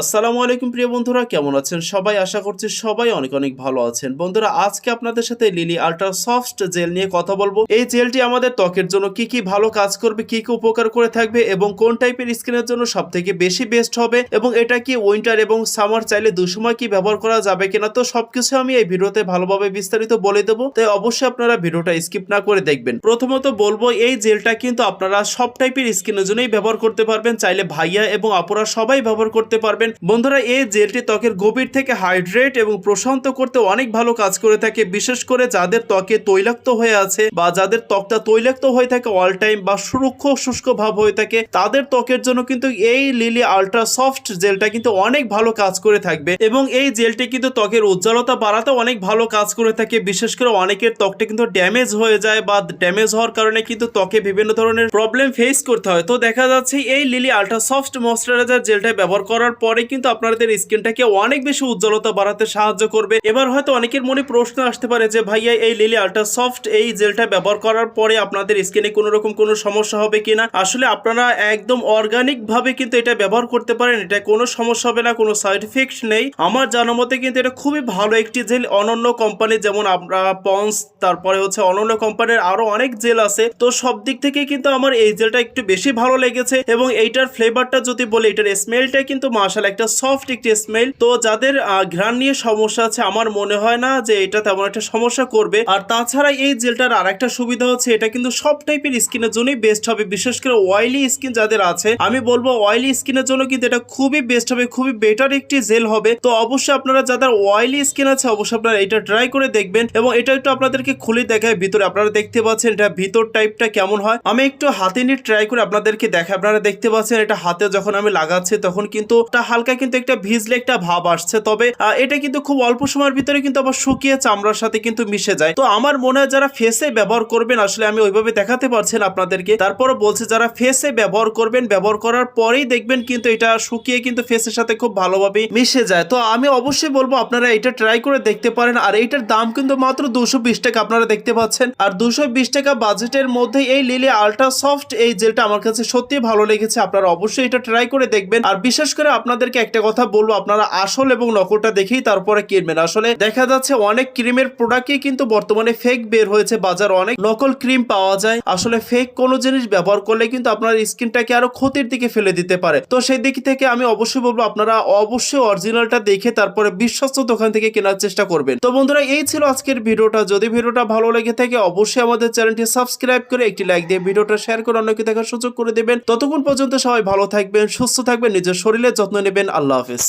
আসসালামু আলাইকুম প্রিয় বন্ধুরা, কেমন আছেন সবাই? আশা করছি সবাই অনেক অনেক ভালো আছেন। বন্ধুরা, আজকে আপনাদের সাথে লিলি আল্ট্রা সফট জেল নিয়ে কথা বলব। এই জেলটি আমাদের ত্বকের জন্য কি কি ভালো কাজ করবে, কি কি উপকার করে থাকবে এবং কোন টাইপের স্কিনের জন্য সব থেকে বেশি বেস্ট হবে এবং এটা কি উইন্টার এবং সামার চাইলে দুসময় কি ব্যবহার করা যাবে কিনা, তো সবকিছু আমি এই ভিডিওতে ভালোভাবে বিস্তারিত বলে দেবো। তাই অবশ্যই আপনারা ভিডিওটা স্কিপ না করে দেখবেন। প্রথমত বলব, এই জেলটা কিন্তু আপনারা সব টাইপের স্কিনের জন্যই ব্যবহার করতে পারবেন। চাইলে ভাইয়া এবং আপুরা সবাই ব্যবহার করতে পারবেন বন্ধুরা, এই জেলটি ত্বকের গভীর থেকে হাইড্রেট এবং প্রশান্ত করতে অনেক ভালো কাজ করে থাকে, বিশেষ করে যাদের ত্বকে তৈলাক্ত হয়ে আছে বা যাদের ত্বকটা তৈলাক্ত হয়ে থাকে অল টাইম বা সুরক্ষ শুষ্ক ভাব হয়ে থাকে, তাদের ত্বকের জন্য কিন্তু এই লিলি আল্ট্রা সফট জেলটা কিন্তু অনেক ভালো কাজ করে থাকবে এবং এই জেলটি কিন্তু ত্বকের উজ্জ্বলতা বাড়াতে অনেক ভালো কাজ করে থাকে, বিশেষ করে অনেকের ত্বকটা কিন্তু ড্যামেজ হয়ে যায় বা ড্যামেজ হওয়ার কারণে কিন্তু ত্বকে বিভিন্ন ধরনের প্রবলেম ফেস করতে হয়। তো দেখা যাচ্ছে এই লিলি আল্ট্রা সফট ময়শ্চারাইজার জেলটা ব্যবহার করার পরে কিন্তু আপনাদের স্কিনটাকে অনেক বেশি উজ্জ্বলতা বাড়াতে সাহায্য করবে। এবার হয়তো অনেকের মনে প্রশ্ন আসতে পারে যে, ভাইয়া, এই লিলি আল্ট্রা সফট এই জেলটা ব্যবহার করার পরে আপনাদের স্কিনে কোনো রকম কোনো সমস্যা হবে কিনা? আসলে আপনারা একদম অর্গানিক ভাবে কিন্তু এটা ব্যবহার করতে পারেন। এটা কোনো সমস্যা হবে না, কোনো সাইড ইফেক্ট নেই। আমার জানা মতে কিন্তু এটা খুবই ভালো একটি জেল অনন্য কোম্পানি যেমন আমরা পন্স তারপরে হচ্ছে অনন্য কোম্পানির আরও অনেক জেল আছে। তো সব দিক থেকে কিন্তু আমার এই জেলটা একটু বেশি ভালো লেগেছে এবং এইটার ফ্লেভারটা যদি বলে, এটার স্মেলটা কিন্তু মার্শাল একটা সফট একটি স্মেল তো যাদের ঘ্রাণ নিয়ে সমস্যা আছে, আমার মনে হয় না যে এটা তেমন একটা সমস্যা করবে। আর তাছাড়া এই জেলটার আর একটা সুবিধা হচ্ছে, এটা কিন্তু সব টাইপের স্কিনের জন্যই বেস্ট হবে। বিশেষ করে অয়েলি স্কিন যাদের আছে, আমি বলব অয়েলি স্কিনের জন্য কিন্তু এটা খুবই বেস্ট হবে, খুবই বেটার একটি জেল হবে। তো অবশ্যই আপনারা যাদের অয়েলি স্কিন আছে, অবশ্যই আপনারা এটা ট্রাই করে দেখবেন এবং এটা একটু আপনাদেরকে খুলে দেখায় ভিতরে। আপনারা দেখতে পাচ্ছেন এটা ভিতর টাইপটা কেমন হয়। আমি একটু হাতে নিয়ে ট্রাই করে আপনাদেরকে দেখাই। আপনারা দেখতে পাচ্ছেন এটা হাতে যখন আমি লাগাচ্ছি, তখন কিন্তু হালকা কিন্তু একটা ভিজলে একটা ভাব আসছে। তবে এটা কিন্তু খুব অল্প সময়ের ভিতরে কিন্তু আবার শুকিয়ে চামড়ার সাথে কিন্তু মিশে যায়। তো আমার মনে হয় যারা ফেসে ব্যবহার করবেন, আসলে আমি ওইভাবে দেখাতে পারছি না আপনাদেরকে। তারপরও বলছে, যারা ফেসে ব্যবহার করবেন, ব্যবহার করার পরেই দেখবেন কিন্তু এটা শুকিয়ে কিন্তু ফেসের সাথে খুব ভালোভাবে মিশে যায়। তো আমি অবশ্যই বলব, আপনারা এটা ট্রাই করে দেখতে পারেন। আর এইটার দাম কিন্তু মাত্র দুশো টাকা আপনারা দেখতে পাচ্ছেন। আর দুশো টাকা বাজেটের মধ্যে এই লিলি আল্ট্রা সফট এই জেলটা আমার কাছে সত্যি ভালো লেগেছে। আপনারা অবশ্যই এটা ট্রাই করে দেখবেন। আর বিশেষ করে আপনাদেরকে একটা কথা বলব, আপনারা আসল এবং নকলটা দেখেই তারপরে কিনবেন। আসলে দেখা যাচ্ছে অনেক ক্রিমের প্রোডাক্টই কিন্তু বর্তমানে ফেক বের হয়েছে, বাজার অনেক নকল ক্রিম পাওয়া যায়। আসলে ফেক কোনো জিনিস ব্যবহার করলে কিন্তু আপনার স্কিনটাকে আরও ক্ষতির দিকে ফেলে দিতে পারে। তো সেই দিক থেকে আমি অবশ্যই বলব, আপনারা অবশ্যই অরিজিনালটা দেখে তারপরে বিশ্বস্ত দোকান থেকে কেনার চেষ্টা করবেন। তো বন্ধুরা, এই ছিল আজকের ভিডিওটা। যদি ভিডিওটা ভালো লেগে থাকে, অবশ্যই আমাদের চ্যানেলটি সাবস্ক্রাইব করে একটি লাইক দিয়ে ভিডিওটা শেয়ার করে অন্যকে দেখার সুযোগ করে দেবেন। ততক্ষণ পর্যন্ত সবাই ভালো থাকবেন, সুস্থ থাকবেন, নিজের শরীরের যত্ন নেবেন আল্লাহ হাফেজ।